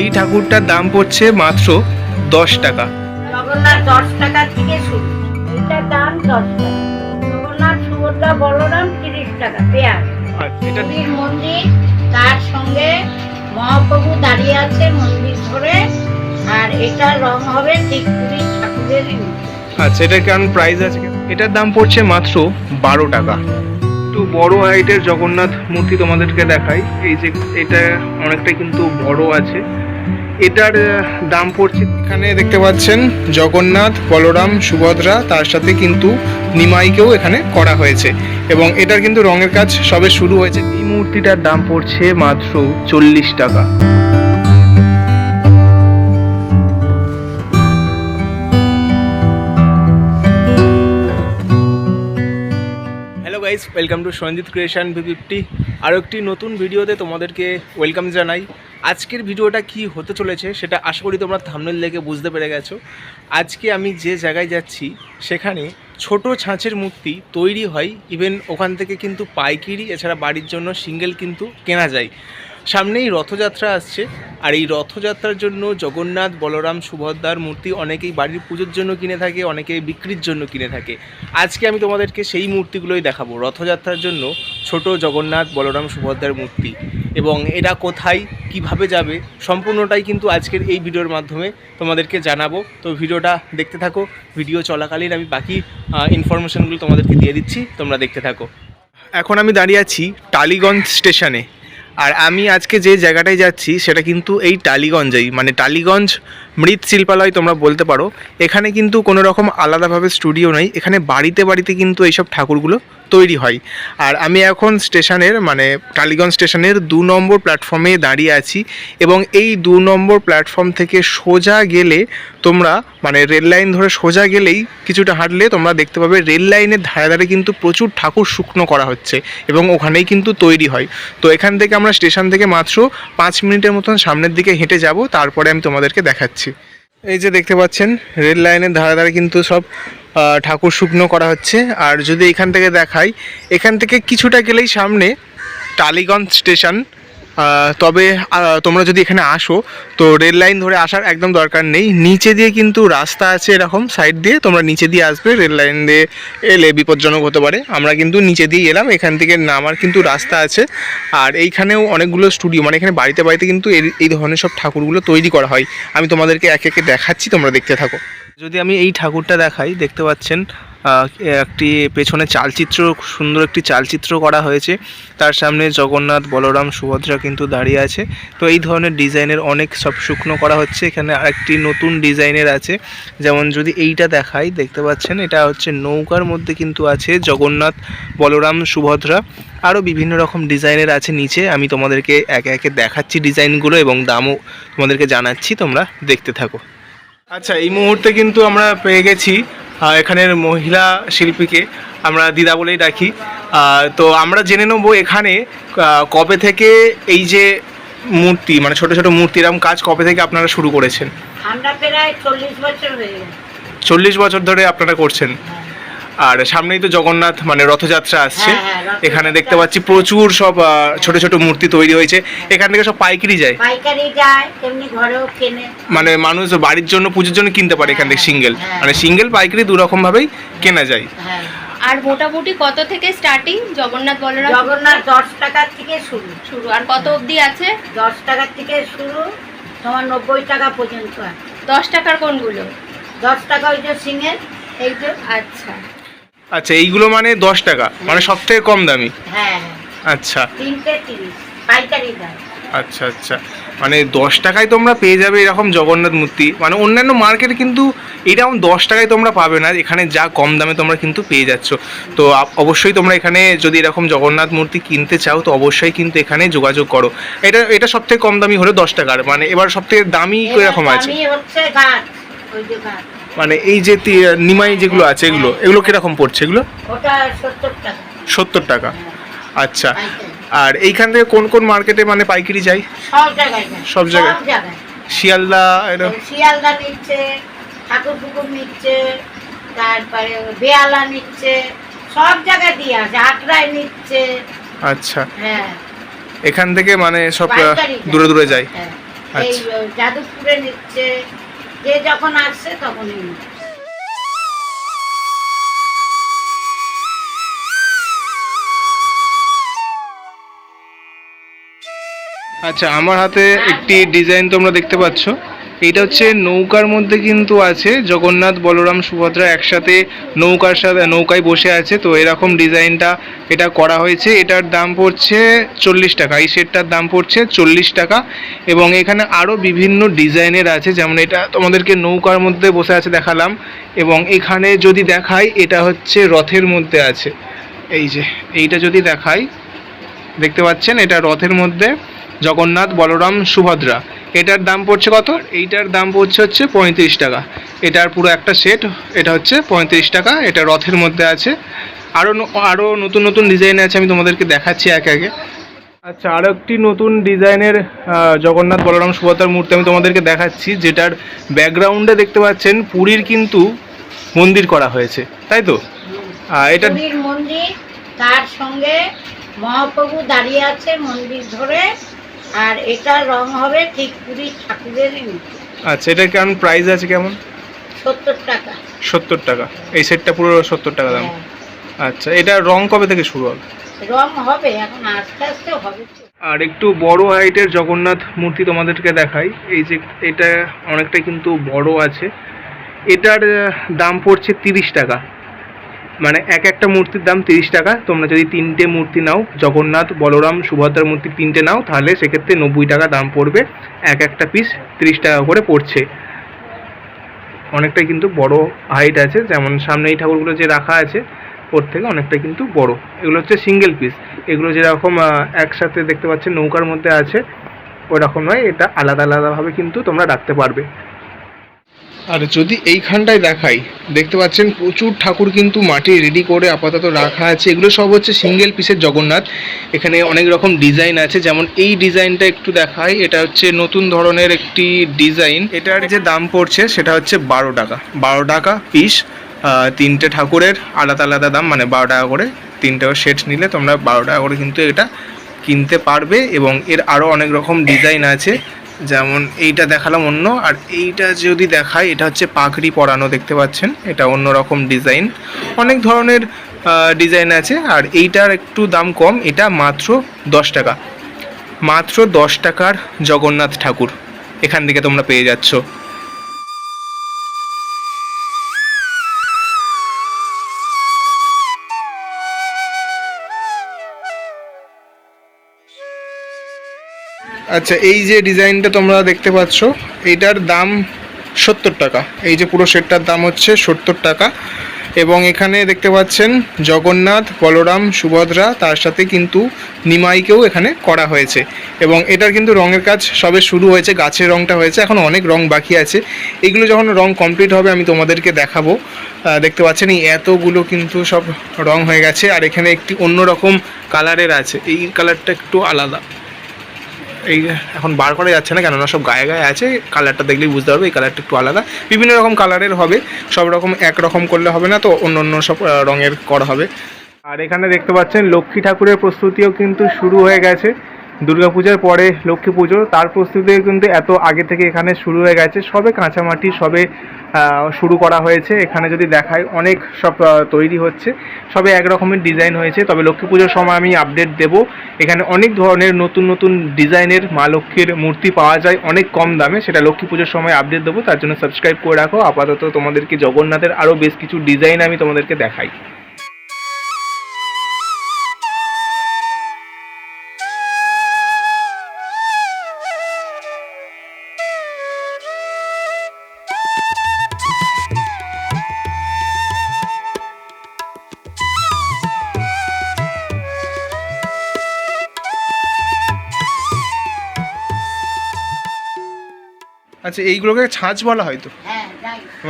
এই ঠাকুরটার দাম পড়ছে মাত্র দশ টাকা। জগন্নাথ দশ টাকা থেকে শুরু। এটার দাম দশ টাকা। জগন্নাথ সুভদ্রা বলরাম তিরিশ টাকা পেঁয়াজ। এটা মন্দির তার সঙ্গে মহাপ্রভু দাঁড়িয়ে আছে মন্দির ধরে আর এটা রং হবে ঠিক পুরীর আচ্ছা এটার কেমন প্রাইস আছে? এটার দাম পড়ছে মাত্র বারো টাকা। একটু বড় হাইটের জগন্নাথ মূর্তি তোমাদেরকে দেখাই। এই যে এটা অনেকটা কিন্তু বড় আছে। এটার দাম পড়ছে এখানে দেখতে পাচ্ছেন জগন্নাথ, বলরাম, সুভদ্রা, তার সাথে কিন্তু নিমাইকেও এখানে করা হয়েছে। এবং এটার কিন্তু রঙের কাজ সবে শুরু হয়েছে। এই মূর্তিটার দাম পড়ছে মাত্র চল্লিশ টাকা। Guys welcome to Sanjit creation fifty আরও একটি নতুন ভিডিওতে তোমাদেরকে ওয়েলকাম জানাই। আজকের ভিডিওটা কি হতে চলেছে সেটা আশা করি তোমরা থামনেল দেখে বুঝতে পেরে গেছো। আজকে আমি যে জায়গায় যাচ্ছি, সেখানে ছোট ছাঁচের মূর্তি তৈরি হয়। ইভেন ওখান থেকে কিন্তু পাইকারি, এছাড়া বাড়ির জন্য সিঙ্গেল কিন্তু কেনা যায়। সামনেই রথযাত্রা আসছে। আর এই রথযাত্রার জন্য জগন্নাথ, বলরাম, সুভদ্রার মূর্তি অনেকেই বাড়ির পুজোর জন্য কিনে থাকে অনেকে বিক্রির জন্য কিনে থাকে। আজকে আমি তোমাদেরকে সেই মূর্তিগুলোই দেখাবো। রথযাত্রার জন্য ছোট জগন্নাথ, বলরাম, সুভদ্রার মূর্তি। এবং এরা কোথায়, কীভাবে যাবে, সম্পূর্ণটাই কিন্তু আজকের এই ভিডিওর মাধ্যমে তোমাদেরকে জানাব। তো ভিডিওটা দেখতে থাকো, ভিডিও চলাকালীন আমি বাকি ইনফরমেশনগুলো তোমাদেরকে দিয়ে দিচ্ছি, তোমরা দেখতে থাকো। এখন আমি দাঁড়িয়ে আছি টালিগঞ্জ স্টেশনে। আর আমি আজকে যে জায়গাটায় যাচ্ছি, সেটা কিন্তু এই টালিগঞ্জেই মানে টালিগঞ্জ মৃৎশিল্পালয় তোমরা বলতে পারো। এখানে কিন্তু কোনো রকম আলাদাভাবে স্টুডিও নেই। এখানে বাড়িতে বাড়িতে কিন্তু এইসব ঠাকুরগুলো তৈরি হয়। আর আমি এখন স্টেশনের মানে টালিগঞ্জ স্টেশনের দু নম্বর প্ল্যাটফর্মে দাঁড়িয়ে আছি এবং এই দু নম্বর প্ল্যাটফর্ম থেকে সোজা গেলে তোমরা মানে রেল লাইন ধরে সোজা গেলেই কিছুটা হাঁটলে তোমরা দেখতে পাবে রেল লাইনের ধারে ধারে কিন্তু প্রচুর ঠাকুর শুকনো করা হচ্ছে এবং ওখানেই কিন্তু তৈরি হয়। তো এখান থেকে আমরা স্টেশন থেকে মাত্র পাঁচ মিনিটের মতন সামনের দিকে হেঁটে যাব, তারপরে আমি তোমাদেরকে দেখাচ্ছি। এই যে দেখতে পাচ্ছেন, রেল লাইনের ধারে ধারে কিন্তু সব ঠাকুর শুকনো করা হচ্ছে। আর যদি এখান থেকে দেখাই, এখান থেকে কিছুটা গেলেই সামনে টালিগঞ্জ স্টেশন। তবে তোমরা যদি এখানে আসো, তো রেল লাইন ধরে আসার একদম দরকার নেই। নিচে দিয়ে কিন্তু রাস্তা আছে এরকম, সাইড দিয়ে তোমরা নিচে দিয়ে আসবে, রেল লাইন দিয়ে এলে বিপজ্জনক হতে পারে। আমরা কিন্তু নিচে দিয়ে এলাম, এখান থেকে নামার কিন্তু রাস্তা আছে। আর এইখানেও অনেকগুলো স্টুডিও মানে এখানে বাড়িতে বাড়িতে কিন্তু এই- ধরনের সব ঠাকুরগুলো তৈরি করা হয়। আমি তোমাদেরকে একে একে দেখাচ্ছি, তোমরা দেখতে থাকো। যদি আমি এই ঠাকুরটা দেখাই, দেখতে পাচ্ছেন একটি পেছনে চালচিত্র সুন্দর একটি চালচিত্র করা হয়েছে। তার সামনে জগন্নাথ, বলরাম, সুভদ্রা কিন্তু দাঁড়িয়ে আছে। তো এই ধরনের ডিজাইনের অনেক সব শুকনো করা হচ্ছে। এখানে আরেকটি নতুন ডিজাইনের আছে। যেমন যদি এইটা দেখাই, দেখতে পাচ্ছেন, এটা হচ্ছে নৌকার মধ্যে কিন্তু আছে জগন্নাথ, বলরাম, সুভদ্রা। আরও বিভিন্ন রকম ডিজাইনের আছে নিচে। আমি তোমাদেরকে একে একে দেখাচ্ছি ডিজাইনগুলো এবং দামও তোমাদেরকে জানাচ্ছি। তোমরা দেখতে থাকো। আচ্ছা এই মুহূর্তে কিন্তু আমরা পেয়ে গেছি এখানের মহিলা শিল্পীকে আমরা দিদা বলেই ডাকি। তো আমরা জেনে নেব এখানে কবে থেকে এই যে মূর্তি মানে ছোট ছোট মূর্তি এরকম কাজ কবে থেকে আপনারা শুরু করেছেন? আমরা প্রায় চল্লিশ বছর হয়ে চল্লিশ বছর ধরে আপনারা করছেন। আর সামনেই তো জগন্নাথ মানে রথযাত্রা আসছে। হ্যাঁ, হ্যাঁ। এখানে দেখতে পাচ্ছি প্রচুর সব ছোট ছোট মূর্তি তৈরি হয়েছে। এখান থেকে সব পাইকারি যায়। পাইকারি যায় তেমনি ঘরেও কেনে। মানে মানুষ বাড়ির জন্য পুজোর জন্য কিনতে পারে এখান থেকে সিঙ্গেল। হ্যাঁ। মানে সিঙ্গেল পাইকারি দু রকম ভাবেই কেনা যায়। হ্যাঁ। আর মোটামুটি কত থেকে স্টার্টিং জগন্নাথ বলরাম? জগন্নাথ দশ টাকার থেকে শুরু। শুরু। আর কত অবধি আছে? দশ টাকার থেকে শুরু তোমার নব্বই টাকা পর্যন্ত আছে। দশ টাকার কোনগুলো? দশ টাকা ওই যে সিঙের এই যে। আচ্ছা। আচ্ছা এইগুলো মানে দশ টাকা মানে সব থেকে কম দামি? হ্যাঁ হ্যাঁ। আচ্ছা। পাইকারি দাম। আচ্ছা আচ্ছা। মানে দশ টাকায় তোমরা পেয়ে যাবে এরকম জগন্নাথ মূর্তি। মানে অন্যান্য মার্কেটে কিন্তু এরকম দশ টাকায় তোমরা পাবে না এখানে যা কম দামে তোমরা কিন্তু পেয়ে যাচ্ছ। তো অবশ্যই তোমরা এখানে যদি এরকম জগন্নাথ মূর্তি কিনতে চাও তো অবশ্যই কিন্তু এখানে যোগাযোগ করো। এটা এটা সব থেকে কম দামি হলো দশ টাকার। মানে এবার সব থেকে দামি এরকম আছে? আমি হচ্ছে মানে এই যে নিমাই যেগুলো আছে এগুলো এগুলো কীরকম পড়ছে এগুলো? সত্তর টাকা। আচ্ছা। আর এইখান থেকে কোন কোন মার্কেটে মানে পাইকারি যায় সব জায়গায় শিয়ালদা শিয়ালদা নিচ্ছে ঠাকুর পুকুর নিচ্ছে তারপরে বেয়ালা নিচ্ছে সব জায়গায় দিয়ে আছে আটরায় নিচ্ছে। আচ্ছা। হ্যাঁ। এখান থেকে মানে সব। দূরে দূরে যায় হ্যাঁ। আচ্ছা। যাদবপুরে নিচ্ছে যে যখন আসছে তখনই আচ্ছা আমার হাতে একটি ডিজাইন তোমরা দেখতে পাচ্ছ। এটা হচ্ছে নৌকার মধ্যে কিন্তু আছে জগন্নাথ, বলরাম, সুভদ্রা একসাথে নৌকার সাথে, নৌকায় বসে আছে। তো এরকম ডিজাইনটা এটা করা হয়েছে। এটার দাম পড়ছে চল্লিশ টাকা। এই সেটটার দাম পড়ছে চল্লিশ টাকা। এবং এখানে আরও বিভিন্ন ডিজাইনের আছে। যেমন এটা তোমাদেরকে নৌকার মধ্যে বসে আছে দেখালাম। এবং এখানে যদি দেখাই, এটা হচ্ছে রথের মধ্যে আছে। এই যে, এইটা যদি দেখাই, দেখতে পাচ্ছেন, এটা রথের মধ্যে জগন্নাথ, বলরাম, সুভদ্রা। এটার দাম পড়ছে কত? এইটার দাম পড়ছে হচ্ছে পঁয়ত্রিশ টাকা। এটার পুরো একটা সেট এটা হচ্ছে পঁয়ত্রিশ টাকা, এটা রথের মধ্যে আছে। আরও আরও নতুন নতুন ডিজাইন আছে, আমি তোমাদেরকে দেখাচ্ছি একে একে। আচ্ছা আরও একটি নতুন ডিজাইনের জগন্নাথ বলরাম সুভদ্রার মূর্তি আমি তোমাদেরকে দেখাচ্ছি, যেটার ব্যাকগ্রাউন্ডে দেখতে পাচ্ছেন, পুরীর কিন্তু মন্দির করা হয়েছে, তাই তো? এটা মন্দির, তার সঙ্গে মহাপ্রভু দাঁড়িয়ে আছে মন্দির ধরে। আর এটা রং হবে ঠিক পুরীর ঠাকুরেরই মতো। আচ্ছা এটার কেমন প্রাইস আছে কেমন? সত্তর টাকা। সত্তর টাকা। এই সেটটা পুরো সত্তর টাকা দাম। হ্যাঁ। আচ্ছা এটা রং কবে থেকে শুরু হবে? রং হবে এখন আস্তে আস্তে হবে। আর একটু বড় হাইটের জগন্নাথ মূর্তি তোমাদেরকে দেখাই। এই যে এটা অনেকটা কিন্তু বড় আছে। এটার দাম পড়ছে তিরিশ টাকা। মানে এক একটা মূর্তির দাম তিরিশ টাকা। তোমরা যদি তিনটে মূর্তি নাও, জগন্নাথ, বলরাম, সুভদ্রার মূর্তি তিনটে নাও, তাহলে সেক্ষেত্রে নব্বই টাকা দাম পড়বে। এক একটা পিস তিরিশ টাকা করে পড়ছে। অনেকটাই কিন্তু বড় হাইট আছে। যেমন সামনে এই ঠাকুরগুলো যে রাখা আছে, ওর থেকে অনেকটা কিন্তু বড়। এগুলো হচ্ছে সিঙ্গেল পিস এগুলো যেরকম একসাথে দেখতে পাচ্ছেন, নৌকার মধ্যে আছে, ওরকম নয়। এটা আলাদা, আলাদাভাবে কিন্তু তোমরা রাখতে পারবে। আর যদি এইখানটায় দেখাই, দেখতে পাচ্ছেন প্রচুর ঠাকুর কিন্তু মাটি রেডি করে আপাতত রাখা আছে। এগুলো সব হচ্ছে সিঙ্গেল পিসের জগন্নাথ। এখানে অনেক রকম ডিজাইন আছে। যেমন এই ডিজাইনটা একটু দেখাই, এটা হচ্ছে নতুন ধরনের একটি ডিজাইন এটার যে দাম পড়ছে, সেটা হচ্ছে বারো টাকা। বারো টাকা পিস তিনটে ঠাকুরের আলাদা আলাদা দাম মানে বারো টাকা করে তিনটে সেট নিলে তোমরা বারো টাকা করে কিন্তু এটা কিনতে পারবে। এবং এর আরও অনেক রকম ডিজাইন আছে। যেমন এইটা দেখালাম অন্য, আর এইটা যদি দেখায় এটা হচ্ছে পাখড়ি পরানো দেখতে পাচ্ছেন, এটা অন্য রকম ডিজাইন। অনেক ধরনের ডিজাইন আছে, আর এইটার একটু দাম কম, এটা মাত্র দশ টাকা। মাত্র দশ টাকার জগন্নাথ ঠাকুর। এখান থেকে তোমরা পেয়ে যাচ্ছ। আচ্ছা এই যে ডিজাইনটা তোমরা দেখতে পাচ্ছ এইটার দাম সত্তর টাকা। এই যে পুরো সেটটার দাম হচ্ছে সত্তর টাকা। এবং এখানে দেখতে পাচ্ছেন জগন্নাথ, বলরাম, সুভদ্রা, তার সাথে কিন্তু নিমাইকেও এখানে করা হয়েছে। এবং এটার কিন্তু রঙের কাজ সবে শুরু হয়েছে, গাছের রঙটা হয়েছে, এখন অনেক রং বাকি আছে। এগুলো যখন রং কমপ্লিট হবে, আমি তোমাদেরকে দেখাবো। দেখতে পাচ্ছেন এই এতগুলো কিন্তু সব রং হয়ে গেছে, আর এখানে একটি অন্যরকম কালারের আছে, এই কালারটা একটু আলাদা। এই এখন বার করা যাচ্ছে না, কেননা সব গায়ে গায়ে আছে কালারটা দেখলেই বুঝতে পারবে, এই কালারটা একটু আলাদা। বিভিন্ন রকম কালারের হবে, সব রকম একরকম করলে হবে না, তো অন্য অন্য সব রঙের করা হবে। আর এখানে দেখতে পাচ্ছেন, লক্ষ্মী ঠাকুরের প্রস্তুতিও কিন্তু শুরু হয়ে গেছে। দুর্গাপূজার পরে লক্ষ্মী পুজো, তার প্রস্তুতি কিন্তু এত আগে থেকে এখানে শুরু হয়ে গেছে। সবে কাঁচামাটি, সবে শুরু করা হয়েছে। এখানে যদি দেখায় অনেক সব তৈরি হচ্ছে। সবে এক রকমের ডিজাইন হয়েছে। তবে লক্ষ্মী পুজোর সময় আমি আপডেট দেব। এখানে অনেক ধরনের নতুন নতুন ডিজাইনের মা লক্ষ্মীর মূর্তি পাওয়া যায় অনেক কম দামে। সেটা লক্ষ্মী পুজোর সময় আপডেট দেবো। তার জন্য সাবস্ক্রাইব করে রাখো। আপাতত তোমাদেরকে জগন্নাথের আরও বেশ কিছু ডিজাইন আমি তোমাদেরকে দেখাই। আচ্ছা এইগুলোকে ছাঁচ বলা হয় তো? হ্যাঁ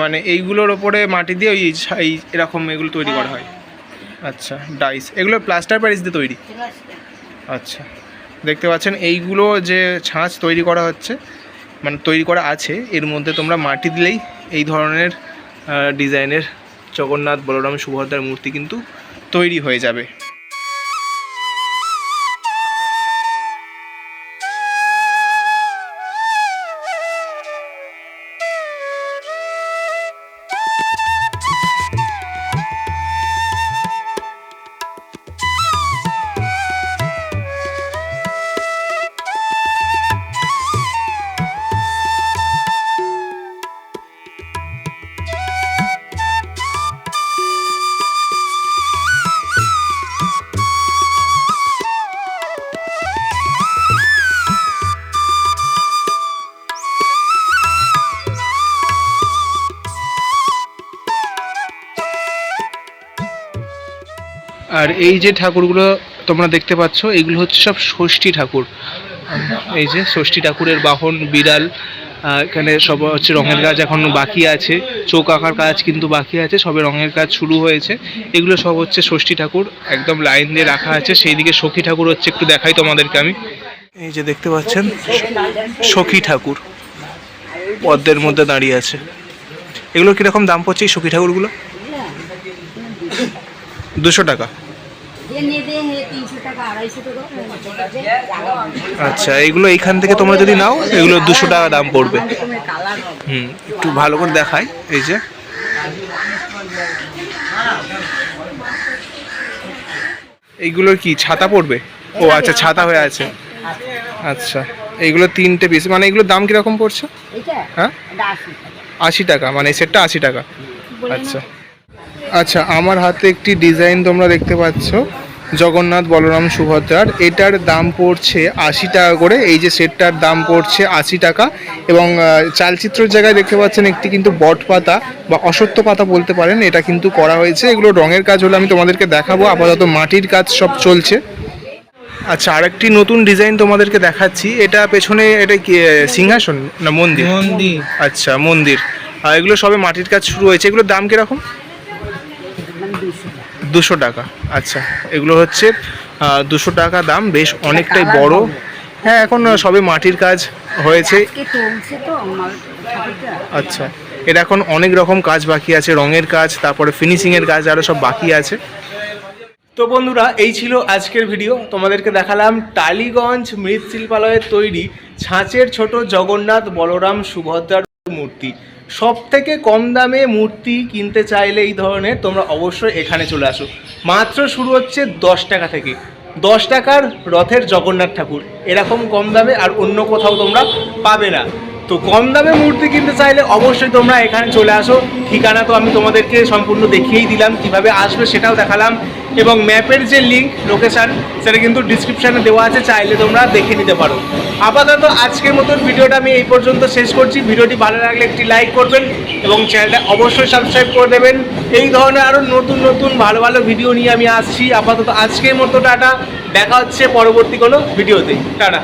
মানে এইগুলোর ওপরে মাটি দিয়ে ওই এই এরকম এগুলো তৈরি করা হয়। আচ্ছা ডাইস। এগুলো প্লাস্টার প্যারিস দিয়ে তৈরি? আচ্ছা দেখতে পাচ্ছেন এইগুলো যে ছাঁচ তৈরি করা হচ্ছে মানে তৈরি করা আছে এর মধ্যে তোমরা মাটি দিলেই এই ধরনের ডিজাইনের জগন্নাথ বলরাম সুভদ্রার মূর্তি কিন্তু তৈরি হয়ে যাবে। এই যে ঠাকুরগুলো তোমরা দেখতে পাচ্ছ, এগুলো হচ্ছে সব ষষ্ঠী ঠাকুর। এই যে ষষ্ঠী ঠাকুরের বাহন, বিড়াল এখানে সব হচ্ছে রঙের কাজ এখন বাকি আছে। চোখ আঁকার কাজ কিন্তু বাকি আছে, সবে রঙের কাজ শুরু হয়েছে। এগুলো সব হচ্ছে ষষ্ঠী ঠাকুর, একদম লাইন দিয়ে রাখা আছে। সেই দিকে সখী ঠাকুর হচ্ছে, একটু দেখাই তোমাদেরকে আমি। এই যে দেখতে পাচ্ছেন, সখী ঠাকুর পদ্মের মধ্যে দাঁড়িয়ে আছে। এগুলো কীরকম দাম পড়ছে এই সখী ঠাকুরগুলো? দুশো টাকা। আচ্ছা এগুলো এইখান থেকে তোমরা যদি নাও এগুলো দুশো টাকা দাম পড়বে। হুম একটু ভালো করে দেখাই এই যে। এইগুলোর কি ছাতা পড়বে? ও আচ্ছা ছাতা হয়ে আছে। আচ্ছা এইগুলো তিনটে পিস মানে এগুলোর দাম কীরকম পড়ছে? হ্যাঁ? আশি টাকা। মানে এই সেটটা আশি টাকা। আচ্ছা। আচ্ছা আমার হাতে একটি ডিজাইন তোমরা দেখতে পাচ্ছ জগন্নাথ বলরাম সুভদ্রার। এটার দাম পড়ছে আশি টাকা করে এই যে সেটটার দাম পড়ছে আশি টাকা এবং চালচিত্রের জায়গায় দেখতে পাচ্ছেন একটি কিন্তু বট পাতা বা অসত্য পাতা বলতে পারেন এটা কিন্তু করা হয়েছে। এগুলো রঙের কাজ হলে আমি তোমাদেরকে দেখাবো আপাতত মাটির কাজ সব চলছে। আচ্ছা আরেকটি নতুন ডিজাইন তোমাদেরকে দেখাচ্ছি এটা পেছনে এটা কি সিংহাসন না মন্দির? মন্দির। আচ্ছা মন্দির। আর এগুলো সবে মাটির কাজ শুরু হয়েছে এগুলোর দাম কীরকম? দুশো টাকা। আচ্ছা এগুলো হচ্ছে দুশো টাকা দাম বেশ অনেকটাই বড়। হ্যাঁ এখন সবে মাটির কাজ হয়েছে। আচ্ছা এটা এখন অনেক রকম কাজ বাকি আছে রঙের কাজ তারপরে ফিনিশিংয়ের কাজ আরও সব বাকি আছে। তো বন্ধুরা এই ছিল আজকের ভিডিও। তোমাদেরকে দেখালাম টালিগঞ্জ মৃৎশিল্পালয়ের তৈরি ছাঁচের ছোট জগন্নাথ বলরাম সুভদ্রার মূর্তি। সব থেকে কম দামে মূর্তি কিনতে চাইলে এই ধরনের তোমরা অবশ্যই এখানে চলে আসো। মাত্র শুরু হচ্ছে দশ টাকা থেকে। দশ টাকার রথের জগন্নাথ ঠাকুর। এরকম কম দামে আর অন্য কোথাও তোমরা পাবে না। তো কম দামে মূর্তি কিনতে চাইলে অবশ্যই তোমরা এখানে চলে আসো। ঠিকানা তো আমি তোমাদেরকে সম্পূর্ণ দেখিয়েই দিলাম। কীভাবে আসবে সেটাও দেখালাম। এবং ম্যাপের যে লিঙ্ক লোকেশান সেটা কিন্তু ডিসক্রিপশানে দেওয়া আছে, চাইলে তোমরা দেখে নিতে পারো। আপাতত আজকের মতন ভিডিওটা আমি এই পর্যন্ত শেষ করছি। ভিডিওটি ভালো লাগলে একটি লাইক করবেন এবং চ্যানেলটা অবশ্যই সাবস্ক্রাইব করে দেবেন। এই ধরনের আরও নতুন নতুন, ভালো ভালো ভিডিও নিয়ে আমি আসছি। আপাতত আজকের মতো, টাটা। দেখা হচ্ছে পরবর্তী কোনো ভিডিওতে টাটা।